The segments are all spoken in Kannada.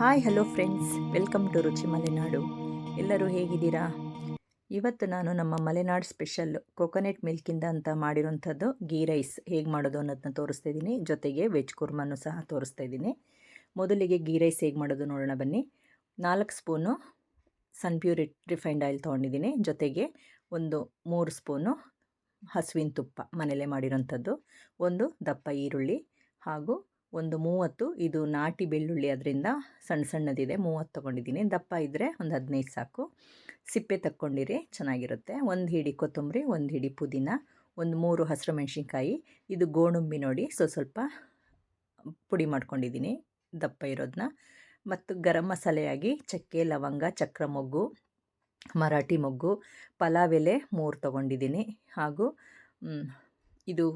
Hi hello friends welcome to Ruchi Malenadu ಎಲ್ಲರೂ ಹೇಗಿದ್ದೀರಾ? ಇವತ್ತು ನಾನು ನಮ್ಮ ಮಲೆನಾಡು ಸ್ಪೆಷಲ್ ಕೊಕೊನೆಟ್ ಮಿಲ್ಕಿಂದ ಅಂತ ಮಾಡಿರೋಂಥದ್ದು ಗೀ ರೈಸ್ ಹೇಗೆ ಮಾಡೋದು ಅನ್ನೋದನ್ನ ತೋರಿಸ್ತಾ ಇದ್ದೀನಿ. ಜೊತೆಗೆ ವೆಜ್ ಕುರ್ಮನ್ನು ಸಹ ತೋರಿಸ್ತಾ ಇದ್ದೀನಿ. ಮೊದಲಿಗೆ ಗೀ ರೈಸ್ ಹೇಗೆ ಮಾಡೋದು ನೋಡೋಣ ಬನ್ನಿ. ನಾಲ್ಕು ಸ್ಪೂನು ಸನ್ಪ್ಯೂರ್ ರಿಫೈನ್ಡ್ ಆಯಿಲ್ ತೊಗೊಂಡಿದ್ದೀನಿ. ಜೊತೆಗೆ ಒಂದು ಮೂರು ಸ್ಪೂನು ಹಸುವಿನ ತುಪ್ಪ ಮನೇಲೆ ಮಾಡಿರೋಂಥದ್ದು ಒಂದು ದಪ್ಪ ಈರುಳ್ಳಿ ಹಾಗೂ ಒಂದು ಮೂವತ್ತು, ಇದು ನಾಟಿ ಬೆಳ್ಳುಳ್ಳಿ ಅದರಿಂದ ಸಣ್ಣ ಸಣ್ಣದಿದೆ, ಮೂವತ್ತು ತೊಗೊಂಡಿದ್ದೀನಿ. ದಪ್ಪ ಇದ್ದರೆ ಒಂದು ಹದಿನೈದು ಸಾಕು. ಸಿಪ್ಪೆ ತಕ್ಕೊಂಡಿರಿ, ಚೆನ್ನಾಗಿರುತ್ತೆ. ಒಂದು ಹಿಡಿ ಕೊತ್ತಂಬರಿ, ಒಂದು ಹಿಡಿ ಪುದೀನ, ಒಂದು ಮೂರು ಹಸಿರು ಮೆಣಸಿನ್ಕಾಯಿ. ಇದು ಗೋಣುಂಬಿ ನೋಡಿ, ಸೊ ಸ್ವಲ್ಪ ಪುಡಿ ಮಾಡ್ಕೊಂಡಿದ್ದೀನಿ ದಪ್ಪ ಇರೋದನ್ನ ಮತ್ತು ಗರಂ ಮಸಾಲೆಯಾಗಿ ಚಕ್ಕೆ, ಲವಂಗ, ಚಕ್ರ ಮೊಗ್ಗು, ಮರಾಠಿ ಮೊಗ್ಗು, ಪಲಾವ್ ಎಲೆ ಮೂರು ತೊಗೊಂಡಿದ್ದೀನಿ. ಹಾಗೂ ಇದು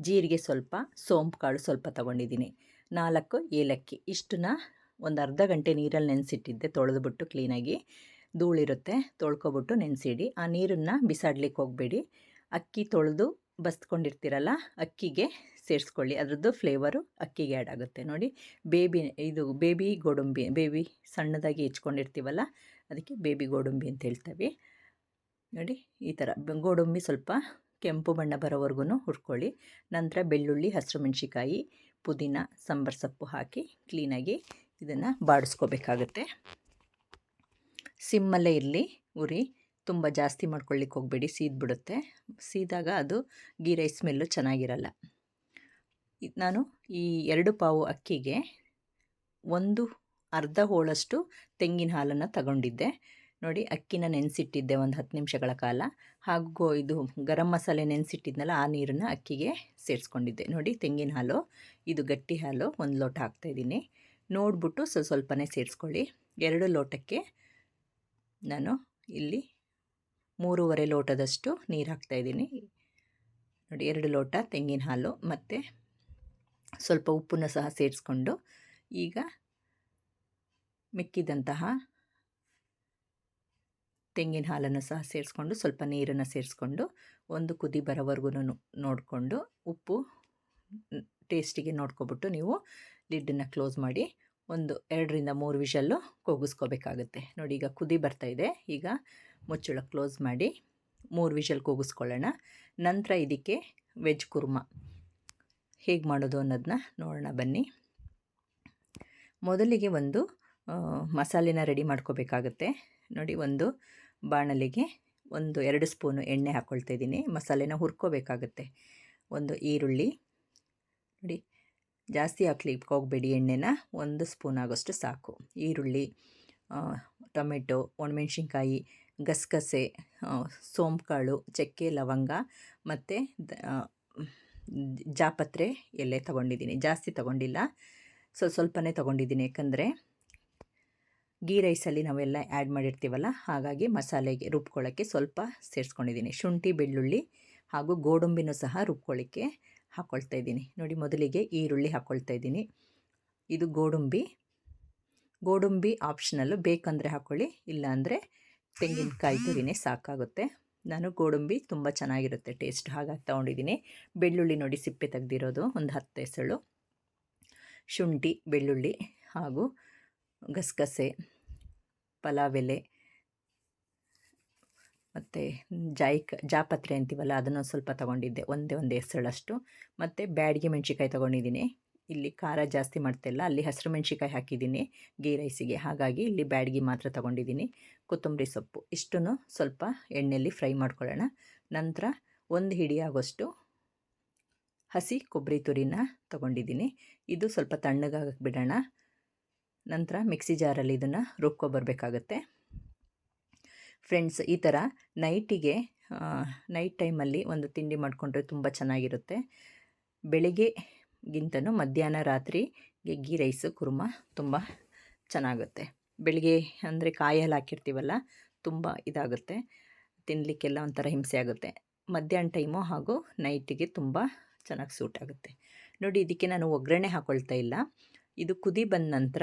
ಜೀರಿಗೆ ಸ್ವಲ್ಪ, ಸೋಂಪು ಕಾಳು ಸ್ವಲ್ಪ ತಗೊಂಡಿದ್ದೀನಿ. ನಾಲ್ಕು ಏಲಕ್ಕಿ. ಇಷ್ಟನ್ನ ಒಂದು ಅರ್ಧ ಗಂಟೆ ನೀರಲ್ಲಿ ನೆನೆಸಿಟ್ಟಿದ್ದೆ, ತೊಳೆದುಬಿಟ್ಟು ಕ್ಲೀನಾಗಿ. ಧೂಳಿರುತ್ತೆ, ತೊಳ್ಕೊಬಿಟ್ಟು ನೆನೆಸಿಡಿ. ಆ ನೀರನ್ನು ಬಿಸಾಡ್ಲಿಕ್ಕೆ ಹೋಗಬೇಡಿ. ಅಕ್ಕಿ ತೊಳೆದು ಬಸ್ಕೊಂಡಿರ್ತೀರಲ್ಲ, ಅಕ್ಕಿಗೆ ಸೇರಿಸ್ಕೊಳ್ಳಿ. ಅದರದ್ದು ಫ್ಲೇವರು ಅಕ್ಕಿಗೆ ಆ್ಯಡ್ ಆಗುತ್ತೆ. ನೋಡಿ, ಬೇಬಿ, ಇದು ಬೇಬಿ ಗೋಡಂಬಿ, ಬೇಬಿ ಸಣ್ಣದಾಗಿ ಹೆಚ್ಕೊಂಡಿರ್ತೀವಲ್ಲ, ಅದಕ್ಕೆ ಬೇಬಿ ಗೋಡಂಬಿ ಅಂತ ಹೇಳ್ತೇವೆ. ನೋಡಿ, ಈ ಥರ. ಗೋಡಂಬಿ ಸ್ವಲ್ಪ ಕೆಂಪು ಬಣ್ಣ ಬರೋವರೆಗೂ ಹುರ್ಕೊಳ್ಳಿ. ನಂತರ ಬೆಳ್ಳುಳ್ಳಿ, ಹಸಿರು ಮೆಣಸಿಕಾಯಿ ಪುದೀನ, ಸಾಂಬಾರು ಸೊಪ್ಪು ಹಾಕಿ ಕ್ಲೀನಾಗಿ ಇದನ್ನು ಬಾಡಿಸ್ಕೋಬೇಕಾಗತ್ತೆ. ಸಿಮ್ಮಲ್ಲೇ ಇರಲಿ, ಉರಿ. ತುಂಬ ಜಾಸ್ತಿ ಮಾಡ್ಕೊಳ್ಳಿಕ್ಕೆ ಹೋಗಬೇಡಿ, ಸೀದ್ಬಿಡುತ್ತೆ. ಸೀದಾಗ ಅದು ಗೀ ರೈಸ್ ಸ್ಮೆಲ್ಲು ಚೆನ್ನಾಗಿರಲ್ಲ. ನಾನು ಈ ಎರಡು ಪಾವು ಅಕ್ಕಿಗೆ ಒಂದು ಅರ್ಧ ಹೋಳಷ್ಟು ತೆಂಗಿನ ಹಾಲನ್ನು ತಗೊಂಡಿದ್ದೆ. ನೋಡಿ ಅಕ್ಕಿನ ನೆನೆಸಿಟ್ಟಿದ್ದೆ ಒಂದು ಹತ್ತು ನಿಮಿಷಗಳ ಕಾಲ. ಹಾಗೂ ಇದು ಗರಂ ಮಸಾಲೆ ನೆನೆಸಿಟ್ಟಿದ್ನಲ್ಲ, ಆ ನೀರನ್ನು ಅಕ್ಕಿಗೆ ಸೇರಿಸ್ಕೊಂಡಿದ್ದೆ. ನೋಡಿ ತೆಂಗಿನ ಹಾಲು, ಇದು ಗಟ್ಟಿ ಹಾಲು, ಒಂದು ಲೋಟ ಹಾಕ್ತಾಯಿದ್ದೀನಿ ನೋಡಿಬಿಟ್ಟು ಸ್ವಲ್ಪ ಸ್ವಲ್ಪನೇ ಸೇರಿಸ್ಕೊಳ್ಳಿ. ಎರಡು ಲೋಟಕ್ಕೆ ನಾನು ಇಲ್ಲಿ ಮೂರುವರೆ ಲೋಟದಷ್ಟು ನೀರು ಹಾಕ್ತಾಯಿದ್ದೀನಿ ನೋಡಿ, ಎರಡು ಲೋಟ ತೆಂಗಿನ ಹಾಲು ಮತ್ತು ಸ್ವಲ್ಪ ಉಪ್ಪನ್ನು ಸಹ ಸೇರಿಸ್ಕೊಂಡು ಈಗ ಮಿಕ್ಕಿದಂತಹ ತೆಂಗಿನ ಹಾಲನ್ನು ಸಹ ಸೇರಿಸ್ಕೊಂಡು ಸ್ವಲ್ಪ ನೀರನ್ನು ಸೇರಿಸ್ಕೊಂಡು ಒಂದು ಕುದಿ ಬರೋವರೆಗೂ ನೋಡಿಕೊಂಡು ಉಪ್ಪು ಟೇಸ್ಟಿಗೆ ನೋಡ್ಕೊಬಿಟ್ಟು ನೀವು ಲಿಡ್ಡನ್ನು ಕ್ಲೋಸ್ ಮಾಡಿ ಒಂದು ಎರಡರಿಂದ ಮೂರು ವಿಷಲ್ಲು ಕೂಗಿಸ್ಕೋಬೇಕಾಗುತ್ತೆ. ನೋಡಿ, ಈಗ ಕುದಿ ಬರ್ತಾಯಿದೆ ಈಗ ಮುಚ್ಚಳ ಕ್ಲೋಸ್ ಮಾಡಿ ಮೂರು ವಿಷಲ್ ಕೂಗಿಸ್ಕೊಳ್ಳೋಣ. ನಂತರ ಇದಕ್ಕೆ ವೆಜ್ ಕುರ್ಮ. ಹೇಗೆ ಮಾಡೋದು ಅನ್ನೋದನ್ನ ನೋಡೋಣ, ಬನ್ನಿ. ಮೊದಲಿಗೆ ಒಂದು ಮಸಾಲೆನ ರೆಡಿ ಮಾಡ್ಕೋಬೇಕಾಗತ್ತೆ. ನೋಡಿ, ಒಂದು ಬಾಣಲಿಗೆ ಒಂದು ಎರಡು ಸ್ಪೂನು ಎಣ್ಣೆ ಹಾಕ್ಕೊಳ್ತಾ ಇದ್ದೀನಿ. ಮಸಾಲೆನ ಹುರ್ಕೋಬೇಕಾಗತ್ತೆ. ಒಂದು ಈರುಳ್ಳಿ, ನೋಡಿ, ಜಾಸ್ತಿ ಹಾಕ್ಲಿಕ್ಕೆ ಹೋಗಬೇಡಿ ಎಣ್ಣೆನ. ಒಂದು ಸ್ಪೂನ್ ಆಗೋಷ್ಟು ಸಾಕು. ಈರುಳ್ಳಿ ಟೊಮೆಟೊ, ಒಣಮೆಣ್ಸಿನ್ಕಾಯಿ, ಗಸಗಸೆ ಸೋಂಪುಕಾಳು, ಚಕ್ಕೆ, ಲವಂಗ ಮತ್ತು ಜಾಪತ್ರೆ ಎಲ್ಲೇ ತಗೊಂಡಿದ್ದೀನಿ. ಜಾಸ್ತಿ ತಗೊಂಡಿಲ್ಲ. ಸ್ವಲ್ಪ ಸ್ವಲ್ಪನೇ ತಗೊಂಡಿದ್ದೀನಿ. ಯಾಕಂದರೆ ಗೀ ರೈಸಲ್ಲಿ ನಾವೆಲ್ಲ ಆ್ಯಡ್ ಮಾಡಿರ್ತೀವಲ್ಲ, ಹಾಗಾಗಿ ಮಸಾಲೆಗೆ ರುಬ್ಕೊಳ್ಳೋಕ್ಕೆ ಸ್ವಲ್ಪ ಸೇರಿಸ್ಕೊಂಡಿದ್ದೀನಿ. ಶುಂಠಿ, ಬೆಳ್ಳುಳ್ಳಿ ಹಾಗೂ ಗೋಡಂಬಿನೂ ಸಹ ರುಬ್ಕೊಳ್ಳಿಕ್ಕೆ ಹಾಕ್ಕೊಳ್ತಾ ಇದ್ದೀನಿ. ನೋಡಿ, ಮೊದಲಿಗೆ ಈರುಳ್ಳಿ ಹಾಕ್ಕೊಳ್ತಾ ಇದ್ದೀನಿ. ಇದು ಗೋಡಂಬಿ. ಗೋಡಂಬಿ ಆಪ್ಷನಲ್ಲು ಬೇಕಂದರೆ ಹಾಕ್ಕೊಳ್ಳಿ ಇಲ್ಲಾಂದರೆ ತೆಂಗಿನಕಾಯಿ ತುರಿನೇ ಸಾಕಾಗುತ್ತೆ. ನಾನು ಗೋಡಂಬಿ ತುಂಬ ಚೆನ್ನಾಗಿರುತ್ತೆ ಟೇಸ್ಟ್, ಹಾಗಾಗಿ ತೊಗೊಂಡಿದ್ದೀನಿ. ಬೆಳ್ಳುಳ್ಳಿ ನೋಡಿ ಸಿಪ್ಪೆ ತೆಗೆದಿರೋದು, ಒಂದು ಹತ್ತು ಎಸಳು ಶುಂಠಿ, ಬೆಳ್ಳುಳ್ಳಿ ಹಾಗೂ ಗಸಗಸೆ ಪಲಾವ್ ಎಲೆ ಮತ್ತು ಜಾಯಿಕ, ಜಾಪತ್ರೆ ಅಂತೀವಲ್ಲ, ಅದನ್ನು ಸ್ವಲ್ಪ ತೊಗೊಂಡಿದ್ದೆ. ಒಂದೇ ಒಂದು ಹೆಸರಳಷ್ಟು. ಮತ್ತು ಬ್ಯಾಡಿಗೆ ಮೆಣ್ಸಿಕಾಯಿ ತೊಗೊಂಡಿದ್ದೀನಿ. ಇಲ್ಲಿ ಖಾರ ಜಾಸ್ತಿ ಮಾಡ್ತಿಲ್ಲ ಅಲ್ಲಿ ಹಸಿರು ಮೆಣ್ಸಿಕಾಯಿ ಹಾಕಿದ್ದೀನಿ, ಗೀ ರೈಸಿಗೆ. ಹಾಗಾಗಿ ಇಲ್ಲಿ ಬ್ಯಾಡಿಗೆ ಮಾತ್ರ ತೊಗೊಂಡಿದ್ದೀನಿ. ಕೊತ್ತಂಬರಿ ಸೊಪ್ಪು. ಇಷ್ಟನ್ನು ಸ್ವಲ್ಪ ಎಣ್ಣೆಯಲ್ಲಿ ಫ್ರೈ ಮಾಡ್ಕೊಳ್ಳೋಣ. ನಂತರ ಒಂದು ಹಿಡಿಯಾಗೋಷ್ಟು ಹಸಿ ಕೊಬ್ಬರಿ ತುರಿನ ತೊಗೊಂಡಿದ್ದೀನಿ. ಇದು ಸ್ವಲ್ಪ ತಣ್ಣಗಾಗಕ್ಕೆ ಬಿಡೋಣ ನಂತರ ಮಿಕ್ಸಿ ಜಾರಲ್ಲಿ ಇದನ್ನು ರುಬ್ಕೊಬರ್ಬೇಕಾಗತ್ತೆ ಫ್ರೆಂಡ್ಸ್, ಈ ಥರ ನೈಟಿಗೆ ನೈಟ್ ಟೈಮಲ್ಲಿ ಒಂದು ತಿಂಡಿ ಮಾಡಿಕೊಂಡ್ರೆ ತುಂಬ ಚೆನ್ನಾಗಿರುತ್ತೆ. ಬೆಳಿಗ್ಗೆಗಿಂತನೂ ಮಧ್ಯಾಹ್ನ ರಾತ್ರಿ ಗೆಗ್ಗಿ, ರೈಸು, ಕುರ್ಮ ತುಂಬ ಚೆನ್ನಾಗುತ್ತೆ. ಬೆಳಿಗ್ಗೆ ಅಂದರೆ ಕಾಯಲ್ಲಿ ಹಾಕಿರ್ತೀವಲ್ಲ, ತುಂಬ ಇದಾಗುತ್ತೆ. ತಿನ್ನಲಿಕ್ಕೆಲ್ಲ ಒಂಥರ ಹಿಂಸೆ ಆಗುತ್ತೆ. ಮಧ್ಯಾಹ್ನ ಟೈಮು ಹಾಗೂ ನೈಟಿಗೆ ತುಂಬ ಚೆನ್ನಾಗಿ ಸೂಟ್ ಆಗುತ್ತೆ. ನೋಡಿ, ಇದಕ್ಕೆ ನಾನು ಒಗ್ಗರಣೆ ಹಾಕ್ಕೊಳ್ತಾ ಇಲ್ಲ. ಇದು ಕುದಿ ಬಂದ ನಂತರ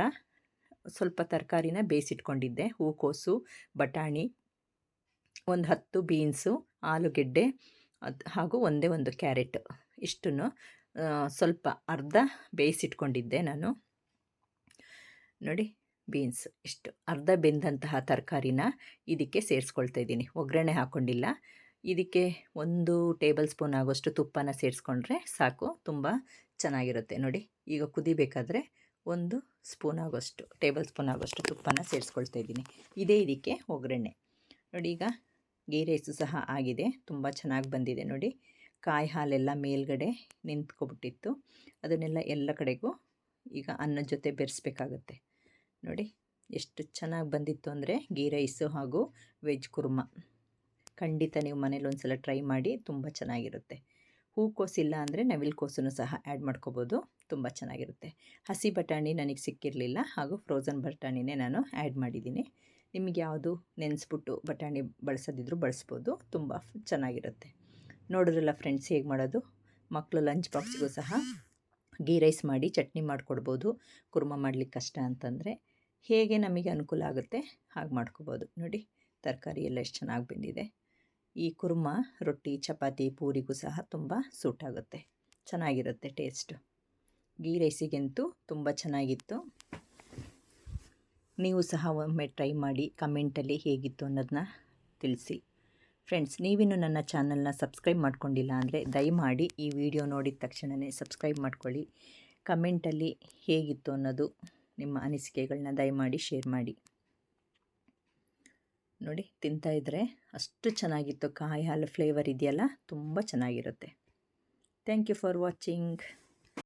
ಸ್ವಲ್ಪ ತರಕಾರಿನ ಬೇಯಿಸಿಟ್ಕೊಂಡಿದ್ದೆ. ಹೂಕೋಸು, ಬಟಾಣಿ, ಒಂದು ಹತ್ತು ಬೀನ್ಸು, ಆಲೂಗೆಡ್ಡೆ ಹಾಗೂ ಒಂದೇ ಒಂದು ಕ್ಯಾರೆಟ್ ಇಷ್ಟನ್ನು ಸ್ವಲ್ಪ ಅರ್ಧ ಬೇಯಿಸಿಟ್ಕೊಂಡಿದ್ದೆ ನಾನು. ನೋಡಿ, ಬೀನ್ಸ್ ಇಷ್ಟು. ಅರ್ಧ ಬೆಂದಂತಹ ತರಕಾರಿನ ಇದಕ್ಕೆ ಸೇರಿಸ್ಕೊಳ್ತಾ ಇದ್ದೀನಿ. ಒಗ್ಗರಣೆ ಹಾಕ್ಕೊಂಡಿಲ್ಲ ಇದಕ್ಕೆ ಒಂದು ಟೇಬಲ್ ಸ್ಪೂನ್ ಆಗೋಷ್ಟು ತುಪ್ಪನ ಸೇರಿಸ್ಕೊಂಡ್ರೆ ಸಾಕು, ತುಂಬ ಚೆನ್ನಾಗಿರುತ್ತೆ. ನೋಡಿ, ಈಗ ಕುದಿಬೇಕಾದ್ರೆ ಒಂದು ಸ್ಪೂನ್ ಆಗೋಷ್ಟು, ಟೇಬಲ್ ಸ್ಪೂನ್ ಆಗೋಷ್ಟು ತುಪ್ಪನ ಸೇರಿಸ್ಕೊಳ್ತಾ ಇದ್ದೀನಿ. ಇದೇ ಇದಕ್ಕೆ ಒಗ್ಗರಣೆ. ನೋಡಿ ಈಗ ಗೀ ರೈಸು ಸಹ ಆಗಿದೆ. ತುಂಬ ಚೆನ್ನಾಗಿ ಬಂದಿದೆ ನೋಡಿ. ಕಾಯಿ ಹಾಲೆಲ್ಲ ಮೇಲ್ಗಡೆ ನಿಂತ್ಕೊಬಿಟ್ಟಿತ್ತು. ಅದನ್ನೆಲ್ಲ ಎಲ್ಲ ಕಡೆಗೂ ಈಗ ಅನ್ನದ ಜೊತೆ ಬೆರೆಸ್ಬೇಕಾಗತ್ತೆ. ನೋಡಿ ಎಷ್ಟು ಚೆನ್ನಾಗಿ ಬಂದಿತ್ತು ಅಂದರೆ ಗೀ ರೈಸು ಹಾಗೂ ವೆಜ್ ಕುರ್ಮ. ಖಂಡಿತ ನೀವು ಮನೇಲಿ ಒಂದು ಸಲ ಟ್ರೈ ಮಾಡಿ, ತುಂಬ ಚೆನ್ನಾಗಿರುತ್ತೆ. ಹೂಕೋಸಿಲ್ಲ ಅಂದರೆ ನವಿಲು ಕೋಸನ್ನು ಸಹ ಆ್ಯಡ್ ಮಾಡ್ಕೋಬೋದು. ತುಂಬ ಚೆನ್ನಾಗಿರುತ್ತೆ. ಹಸಿ ಬಟಾಣಿ ನನಗೆ ಸಿಕ್ಕಿರಲಿಲ್ಲ ಹಾಗೂ ಫ್ರೋಝನ್ ಬಟಾಣಿನೇ ನಾನು ಆ್ಯಡ್ ಮಾಡಿದ್ದೀನಿ. ನಿಮಗೆ ಯಾವುದು ನೆನೆಸ್ಬಿಟ್ಟು ಬಟಾಣಿ ಬಳಸೋದಿದ್ರು ಬಳಸ್ಬೋದು. ತುಂಬ ಚೆನ್ನಾಗಿರುತ್ತೆ. ನೋಡಿದ್ರಲ್ಲ ಫ್ರೆಂಡ್ಸ್ ಹೇಗೆ ಮಾಡೋದು? ಮಕ್ಕಳು ಲಂಚ್ ಬಾಕ್ಸ್ಗೂ ಸಹ ಗೀ ರೈಸ್ ಮಾಡಿ ಚಟ್ನಿ ಮಾಡಿಕೊಡ್ಬೋದು. ಕುರ್ಮ ಮಾಡಲಿಕ್ಕೆ ಕಷ್ಟ ಅಂತಂದರೆ ಹೇಗೆ ನಮಗೆ ಅನುಕೂಲ ಆಗುತ್ತೆ ಹಾಗೆ ಮಾಡ್ಕೋಬೋದು. ನೋಡಿ, ತರಕಾರಿ ಎಲ್ಲ ಎಷ್ಟು ಚೆನ್ನಾಗಿ ಬಂದಿದೆ. ಈ ಕುರ್ಮ, ರೊಟ್ಟಿ, ಚಪಾತಿ ಪೂರಿಗೂ ಸಹ ತುಂಬ ಸೂಟ್ ಆಗುತ್ತೆ ಚೆನ್ನಾಗಿರುತ್ತೆ ಟೇಸ್ಟು. ಗೀ ರೈಸಿಗಂತೂ ತುಂಬ ಚೆನ್ನಾಗಿತ್ತು. ನೀವು ಸಹ ಒಮ್ಮೆ ಟ್ರೈ ಮಾಡಿ ಕಮೆಂಟಲ್ಲಿ ಹೇಗಿತ್ತು ಅನ್ನೋದನ್ನ ತಿಳಿಸಿ. ಫ್ರೆಂಡ್ಸ್, ನೀವಿನ್ನು ನನ್ನ ಚಾನಲ್ನ ಸಬ್ಸ್ಕ್ರೈಬ್ ಮಾಡ್ಕೊಂಡಿಲ್ಲ ಅಂದರೆ ದಯಮಾಡಿ ಈ ವಿಡಿಯೋ ನೋಡಿದ ತಕ್ಷಣವೇ ಸಬ್ಸ್ಕ್ರೈಬ್ ಮಾಡ್ಕೊಳ್ಳಿ. ಕಮೆಂಟಲ್ಲಿ ಹೇಗಿತ್ತು ಅನ್ನೋದು ನಿಮ್ಮ ಅನಿಸಿಕೆಗಳನ್ನ ದಯಮಾಡಿ ಶೇರ್ ಮಾಡಿ. ನೋಡಿ ತಿಂತಾಯಿದ್ರೆ ಅಷ್ಟು ಚೆನ್ನಾಗಿತ್ತು ಕಾಯಿ ಹಾಲು ಫ್ಲೇವರ್ ಇದೆಯಲ್ಲ ತುಂಬ ಚೆನ್ನಾಗಿರುತ್ತೆ. Thank you for watching